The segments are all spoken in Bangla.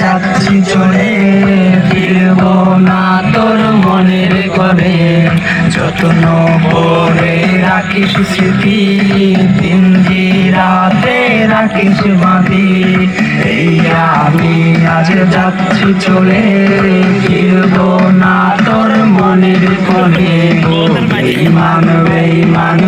যাচ্ছি চলে ফিরব না করে যত্ন করে রাখিস স্মৃতি ইন্দিরাতে রাখিস বাঁধি এই আমি আজ যাচ্ছি চলে ফিরব না তোর মনের করে বেইমান বেইমান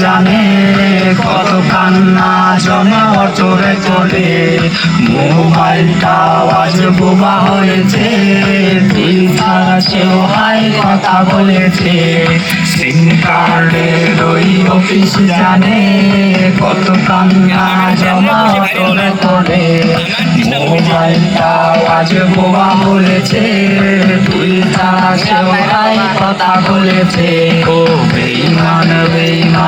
জানে, কত কান্না জমা অচরে করে মোবাইলটা আজ বোবা হয়েছে তুই ছাড়া সেও হাই কথা বলেছে। সিম কার্ডের ওই অফিস জানে, কত কান্না জমা অচরে করে মোবাইলটা আজ বোবা বলেছে তুই ছাড়া সেও হাই কথা বলেছে। ও বেইমান বেইমান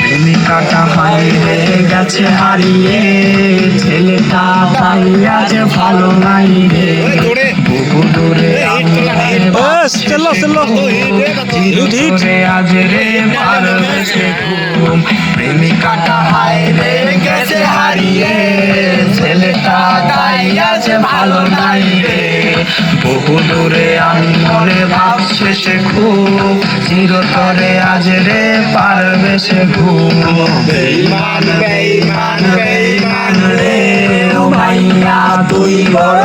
প্রেমিকাটা হারিয়ে গেছে হারিয়ে ছেলেটা তাই আজ ভালো নাই রে। বহু দূরে বাস, চলো, চলো। আজ রে ভালোবেসে ঘুম। প্রেমিকাটা হারিয়ে গেছে হারিয়ে ছেলেটা তাই আজ ভালো নাই রে। বহু দূরে আমি মনে ভাবছে সে খুব চিরতরে আজ রে পারবে সে ঘুম। বেইমান বেইমান বেইমান রে, ও ভাইয়া, তুই বড়